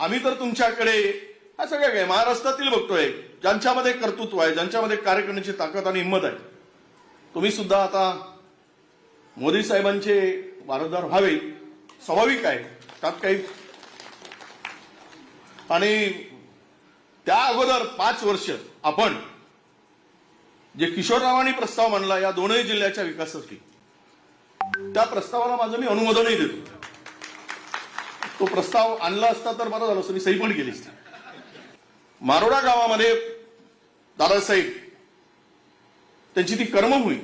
आम्ही तर तुमच्याकडे हा सगळ्या काय महाराष्ट्रातील बघतोय ज्यांच्यामध्ये कर्तृत्व आहे ज्यांच्यामध्ये कार्य करण्याची ताकद आणि हिंमत आहे. तुम्ही सुद्धा आता मोदी साहेबांचे वारसदार व्हावे स्वाभाविक आहे. त्यात काही आणि त्या अगोदर पाच वर्ष आपण जे किशोररावांनी प्रस्ताव मांडला या दोनही जिल्ह्याच्या विकासासाठी त्या प्रस्तावाला माझं मी अनुमोदनही देतो. तो प्रस्ताव आणला असता तर बरं झालं असतं मी सही पण केली. असती मारोडा गावामध्ये दादासाहेब त्यांची ती कर्मभूमी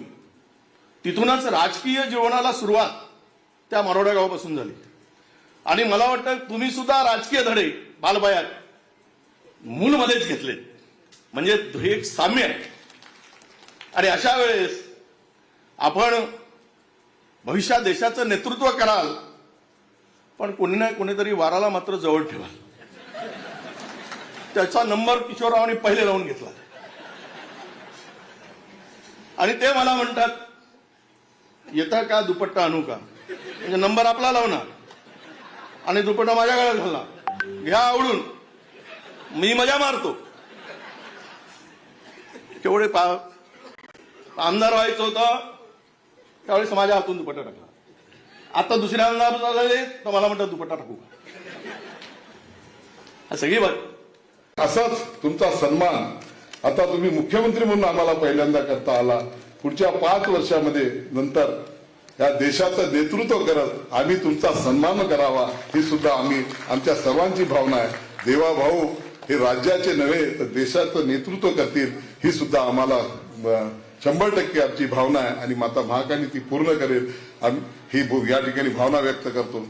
तिथूनच राजकीय जीवनाला सुरुवात त्या मारोडा गावापासून झाली. आणि मला वाटतं तुम्ही सुद्धा राजकीय धडे बालबायात मूलमध्येच घेतले म्हणजे हे एक साम्य आहे. आणि अशा वेळेस आपण भविष्यात देशाचं नेतृत्व कराल पण कोणी ना कोणीतरी वाराला मात्र जवळ ठेवा त्याचा नंबर किशोररावांनी पहिले लावून घेतला. आणि ते मला म्हणतात येता का दुपट्टा आणू का? म्हणजे नंबर आपला लावणार. आणि दुपट्टा माझ्या गळ्यात घालणार. घ्या आवडून मी मजा मारतो. केवढे पा आमदार व्हायचं होतं त्यावेळेस माझ्या हातून दुपट्टा टाकला. आता दुसऱ्या झाले तर मला म्हणतात दुपट्टा टाकू का? सगळी बात. असाच तुमचा सन्मान आता तुम्ही मुख्यमंत्री म्हणून आम्हाला पहिल्यांदा करता आला. पुढच्या पाच वर्षामध्ये नंतर या देशाचं नेतृत्व करत आम्ही तुमचा सन्मान करावा ही सुद्धा आम्ही आमच्या सर्वांची भावना आहे. देवा भाऊ हे राज्याचे नव्हे तर देशाचं नेतृत्व करतील ही सुद्धा आम्हाला शंभर टक्के आमची भावना आहे आणि माता महाकाली ती पूर्ण करेल. आम्ही ही या ठिकाणी भावना व्यक्त करतो.